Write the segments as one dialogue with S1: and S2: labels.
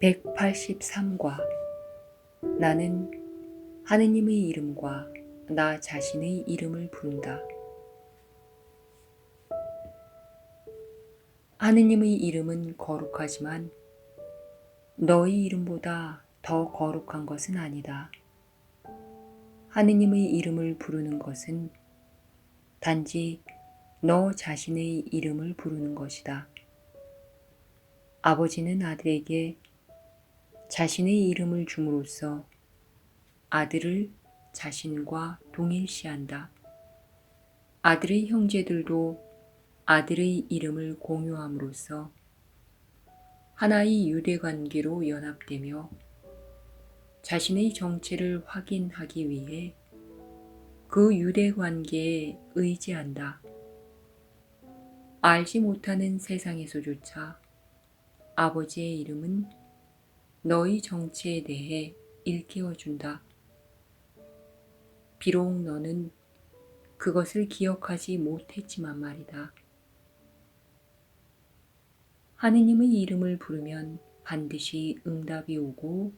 S1: 183과 나는 하느님의 이름과 나 자신의 이름을 부른다. 하느님의 이름은 거룩하지만 너희 이름보다 더 거룩한 것은 아니다. 하느님의 이름을 부르는 것은 단지 너 자신의 이름을 부르는 것이다. 아버지는 아들에게 자신의 이름을 줌으로써 아들을 자신과 동일시한다. 아들의 형제들도 아들의 이름을 공유함으로써 하나의 유대 관계로 연합되며 자신의 정체를 확인하기 위해 그 유대 관계에 의지한다. 알지 못하는 세상에서조차 아버지의 이름은 너희 정체에 대해 일깨워준다. 비록 너는 그것을 기억하지 못했지만 말이다. 하느님의 이름을 부르면 반드시 응답이 오고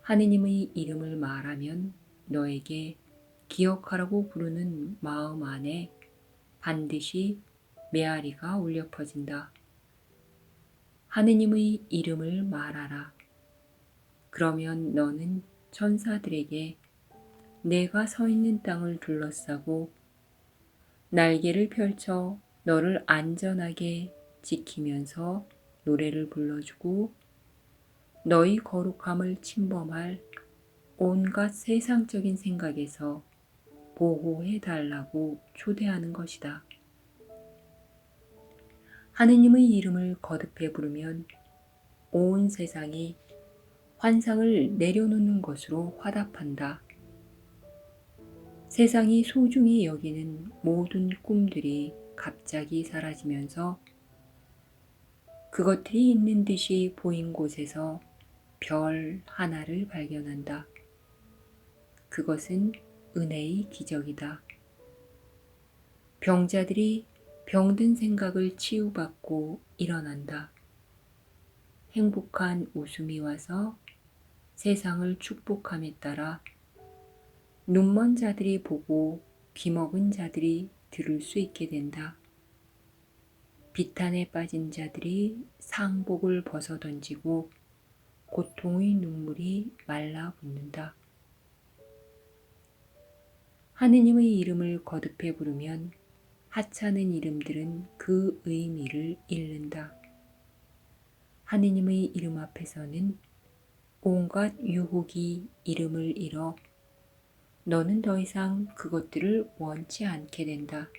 S1: 하느님의 이름을 말하면 너에게 기억하라고 부르는 마음 안에 반드시 메아리가 울려 퍼진다. 하느님의 이름을 말하라. 그러면 너는 천사들에게 내가 서 있는 땅을 둘러싸고 날개를 펼쳐 너를 안전하게 지키면서 노래를 불러주고 너희 거룩함을 침범할 온갖 세상적인 생각에서 보호해 달라고 초대하는 것이다. 하느님의 이름을 거듭해 부르면 온 세상이 환상을 내려놓는 것으로 화답한다. 세상이 소중히 여기는 모든 꿈들이 갑자기 사라지면서 그것들이 있는 듯이 보인 곳에서 별 하나를 발견한다. 그것은 은혜의 기적이다. 병자들이 병든 생각을 치유받고 일어난다. 행복한 웃음이 와서 세상을 축복함에 따라 눈먼 자들이 보고 귀먹은 자들이 들을 수 있게 된다. 비탄에 빠진 자들이 상복을 벗어 던지고 고통의 눈물이 말라붙는다. 하느님의 이름을 거듭해 부르면 하찮은 이름들은 그 의미를 잃는다. 하느님의 이름 앞에서는 온갖 유혹이 이름을 잃어 너는 더 이상 그것들을 원치 않게 된다.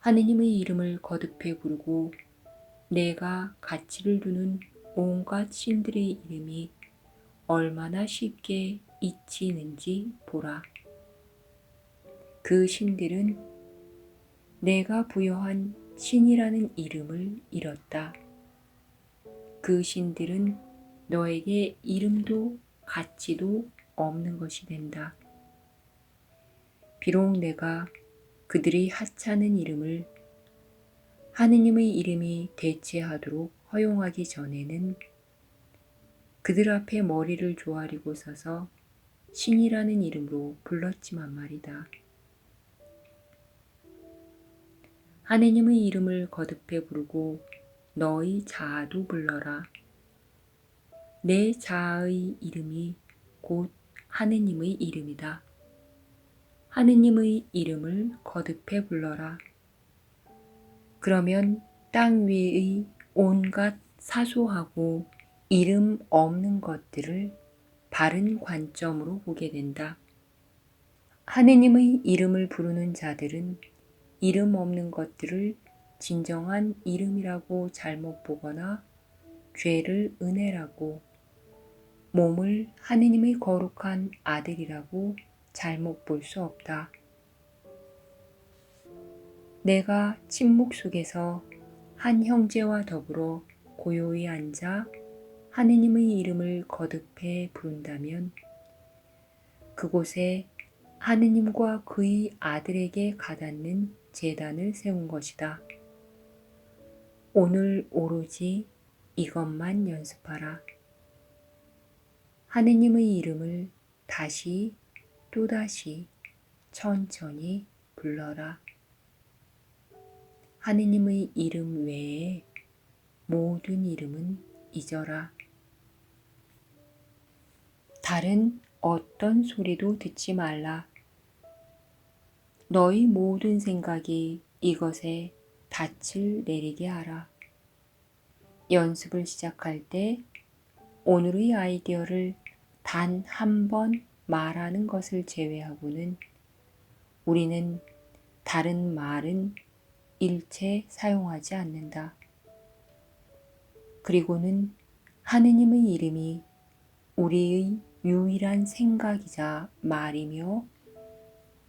S1: 하느님의 이름을 거듭해 부르고 내가 가치를 두는 온갖 신들의 이름이 얼마나 쉽게 잊히는지 보라. 그 신들은 내가 부여한 신이라는 이름을 잃었다. 그 신들은 너에게 이름도 가치도 없는 것이 된다. 비록 내가 그들의 하찮은 이름을 하느님의 이름이 대체하도록 허용하기 전에는 그들 앞에 머리를 조아리고 서서 신이라는 이름으로 불렀지만 말이다. 하느님의 이름을 거듭해 부르고 너의 자아도 불러라. 내 자아의 이름이 곧 하느님의 이름이다. 하느님의 이름을 거듭해 불러라. 그러면 땅 위의 온갖 사소하고 이름 없는 것들을 바른 관점으로 보게 된다. 하느님의 이름을 부르는 자들은 이름 없는 것들을 진정한 이름이라고 잘못 보거나 죄를 은혜라고 몸을 하느님의 거룩한 아들이라고 잘못 볼 수 없다. 내가 침묵 속에서 한 형제와 더불어 고요히 앉아 하느님의 이름을 거듭해 부른다면 그곳에 하느님과 그의 아들에게 가닿는 재단을 세운 것이다. 오늘 오로지 이것만 연습하라. 하느님의 이름을 다시 또다시 천천히 불러라. 하느님의 이름 외에 모든 이름은 잊어라. 다른 어떤 소리도 듣지 말라. 너희 모든 생각이 이것에 닻을 내리게 하라. 연습을 시작할 때 오늘의 아이디어를 단 한 번 말하는 것을 제외하고는 우리는 다른 말은 일체 사용하지 않는다. 그리고는 하느님의 이름이 우리의 유일한 생각이자 말이며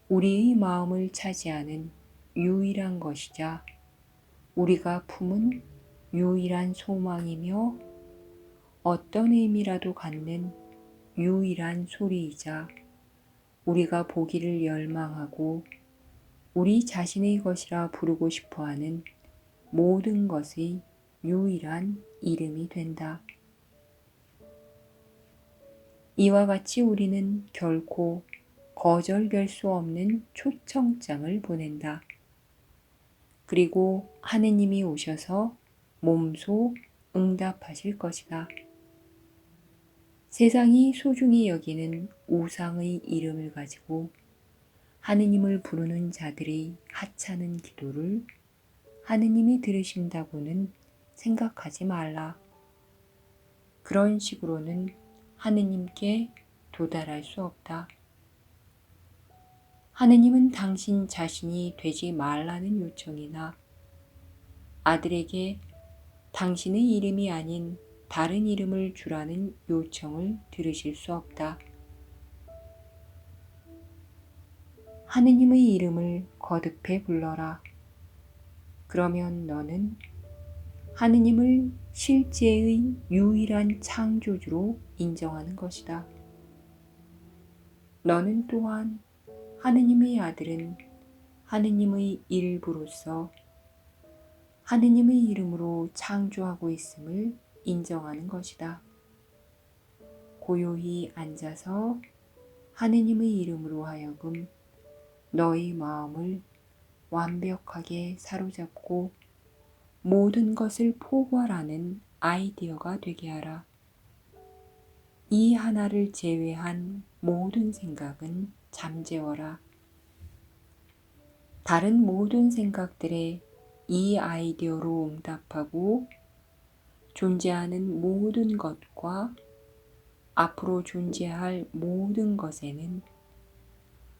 S1: 우리의 마음을 차지하는 유일한 것이자 우리가 품은 유일한 소망이며 어떤 의미라도 갖는 유일한 소리이자 우리가 보기를 열망하고 우리 자신의 것이라 부르고 싶어 하는 모든 것의 유일한 이름이 된다. 이와 같이 우리는 결코 거절될 수 없는 초청장을 보낸다. 그리고 하느님이 오셔서 몸소 응답하실 것이다. 세상이 소중히 여기는 우상의 이름을 가지고 하느님을 부르는 자들의 하찮은 기도를 하느님이 들으신다고는 생각하지 말라. 그런 식으로는 하느님께 도달할 수 없다. 하느님은 당신 자신이 되지 말라는 요청이나 아들에게 당신의 이름이 아닌 다른 이름을 주라는 요청을 들으실 수 없다. 하느님의 이름을 거듭해 불러라. 그러면 너는 하느님을 실제의 유일한 창조주로 인정하는 것이다. 너는 또한 하느님의 아들은 하느님의 일부로서 하느님의 이름으로 창조하고 있음을 인정하는 것이다. 고요히 앉아서 하느님의 이름으로 하여금 너의 마음을 완벽하게 사로잡고 모든 것을 포괄하는 아이디어가 되게 하라. 이 하나를 제외한 모든 생각은 잠재워라. 다른 모든 생각들에 이 아이디어로 응답하고 존재하는 모든 것과 앞으로 존재할 모든 것에는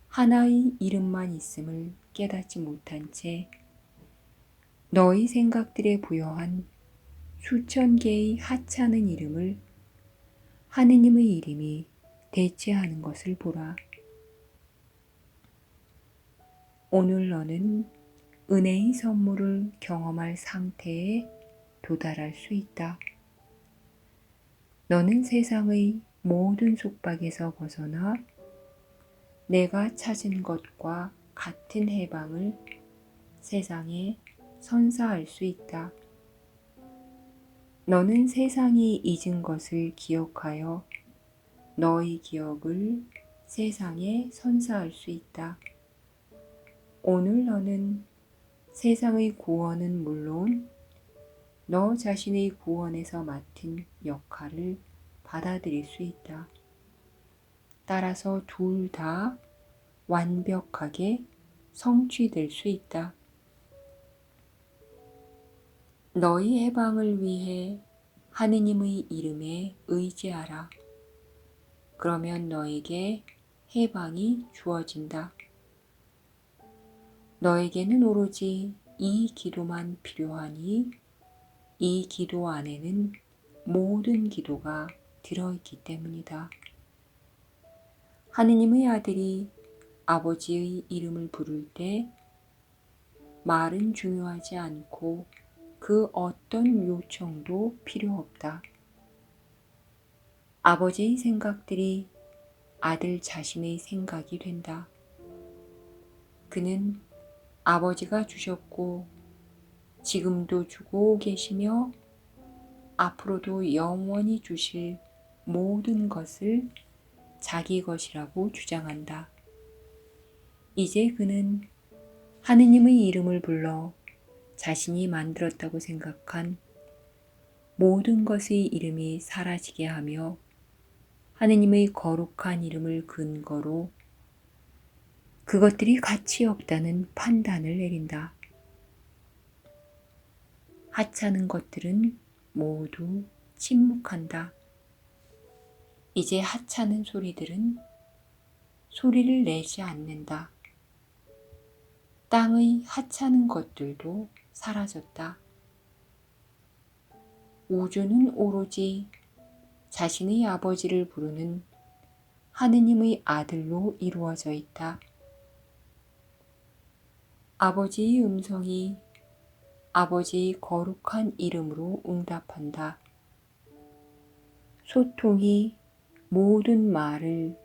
S1: 하나의 이름만 있음을 깨닫지 못한 채 너희 생각들에 부여한 수천 개의 하찮은 이름을 하느님의 이름이 대체하는 것을 보라. 오늘 너는 은혜의 선물을 경험할 상태에 도달할 수 있다. 너는 세상의 모든 속박에서 벗어나 내가 찾은 것과 같은 해방을 세상에 선사할 수 있다. 너는 세상이 잊은 것을 기억하여 너의 기억을 세상에 선사할 수 있다. 오늘 너는 세상의 구원은 물론 너 자신의 구원에서 맡은 역할을 받아들일 수 있다. 따라서 둘 다 완벽하게 성취될 수 있다. 너희 해방을 위해 하느님의 이름에 의지하라. 그러면 너에게 해방이 주어진다. 너에게는 오로지 이 기도만 필요하니 이 기도 안에는 모든 기도가 들어있기 때문이다. 하느님의 아들이 아버지의 이름을 부를 때 말은 중요하지 않고 그 어떤 요청도 필요 없다. 아버지의 생각들이 아들 자신의 생각이 된다. 그는 아버지가 주셨고 지금도 주고 계시며 앞으로도 영원히 주실 모든 것을 자기 것이라고 주장한다. 이제 그는 하느님의 이름을 불러 자신이 만들었다고 생각한 모든 것의 이름이 사라지게 하며 하느님의 거룩한 이름을 근거로 그것들이 가치 없다는 판단을 내린다. 하찮은 것들은 모두 침묵한다. 이제 하찮은 소리들은 소리를 내지 않는다. 땅의 하찮은 것들도 사라졌다. 우주는 오로지 자신의 아버지를 부르는 하느님의 아들로 이루어져 있다. 아버지의 음성이 아버지의 거룩한 이름으로 응답한다. 소통이 모든 말을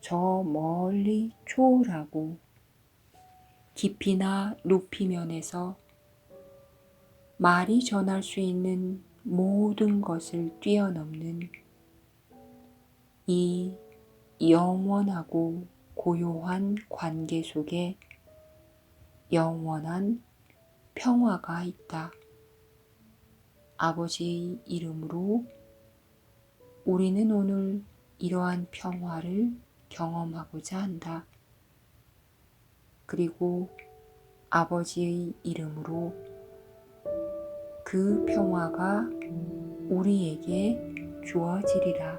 S1: 저 멀리 초월하고 깊이나 높이 면에서 말이 전할 수 있는 모든 것을 뛰어넘는 이 영원하고 고요한 관계 속에 영원한 평화가 있다. 아버지의 이름으로 우리는 오늘 이러한 평화를 경험하고자 한다. 그리고 아버지의 이름으로 그 평화가 우리에게 주어지리라.